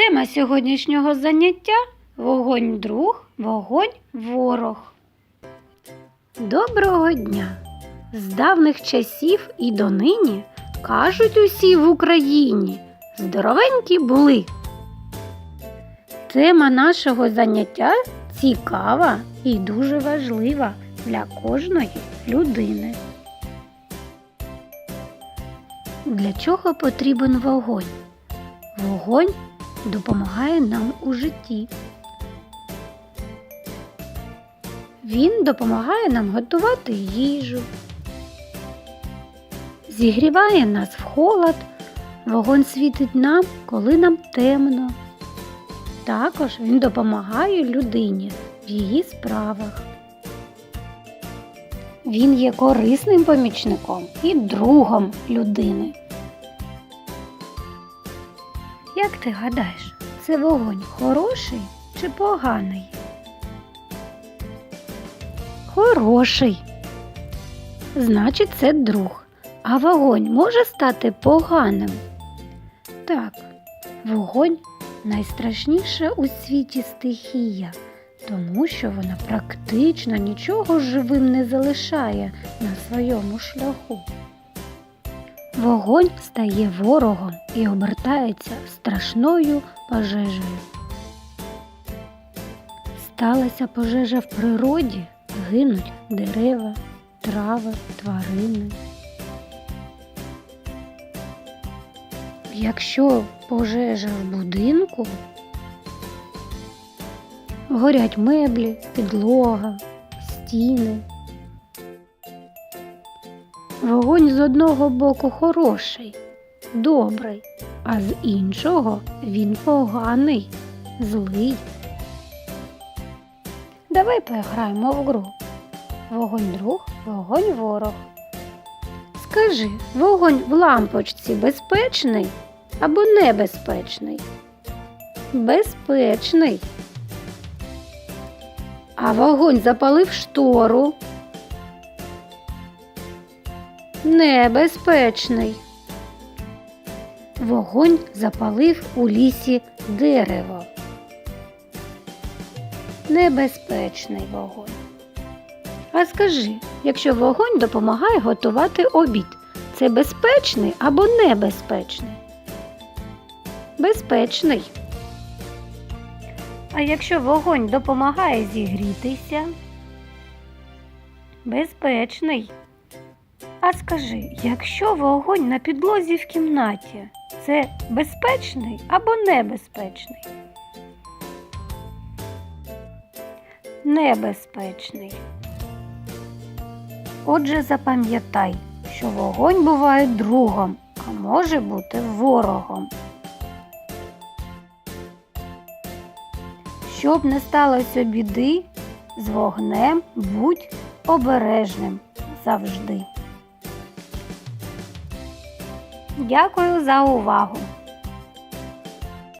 Тема сьогоднішнього заняття вогонь друг, вогонь ворог. Доброго дня! З давних часів і донині кажуть усі в Україні здоровенькі були. Тема нашого заняття цікава і дуже важлива для кожної людини. Для чого потрібен вогонь? Вогонь допомагає нам у житті. Він допомагає нам готувати їжу, зігріває нас в холод, вогонь світить нам, коли нам темно. Також він допомагає людині в її справах. Він є корисним помічником і другом людини. Як ти гадаєш, це вогонь хороший чи поганий? Хороший. Значить, це друг. А вогонь може стати поганим? Так, вогонь найстрашніша у світі стихія, тому що вона практично нічого живим не залишає на своєму шляху. Вогонь стає ворогом і обертається страшною пожежею. Сталася пожежа в природі, гинуть дерева, трави, тварини. Якщо пожежа в будинку, горять меблі, підлога, стіни. Вогонь з одного боку хороший, добрий, а з іншого він поганий, злий. Давай пограємо в гру. Вогонь друг, вогонь ворог. Скажи, вогонь в лампочці безпечний або небезпечний? Безпечний. А вогонь запалив штору. Небезпечний. Вогонь запалив у лісі дерево. Небезпечний вогонь. А скажи, якщо вогонь допомагає готувати обід, це безпечний або небезпечний? Безпечний. А якщо вогонь допомагає зігрітися? Безпечний. А скажи, якщо вогонь на підлозі в кімнаті, це безпечний або небезпечний? Небезпечний. Отже, запам'ятай, що вогонь буває другом, а може бути ворогом. Щоб не сталося біди, з вогнем будь обережним завжди. Дякую за увагу!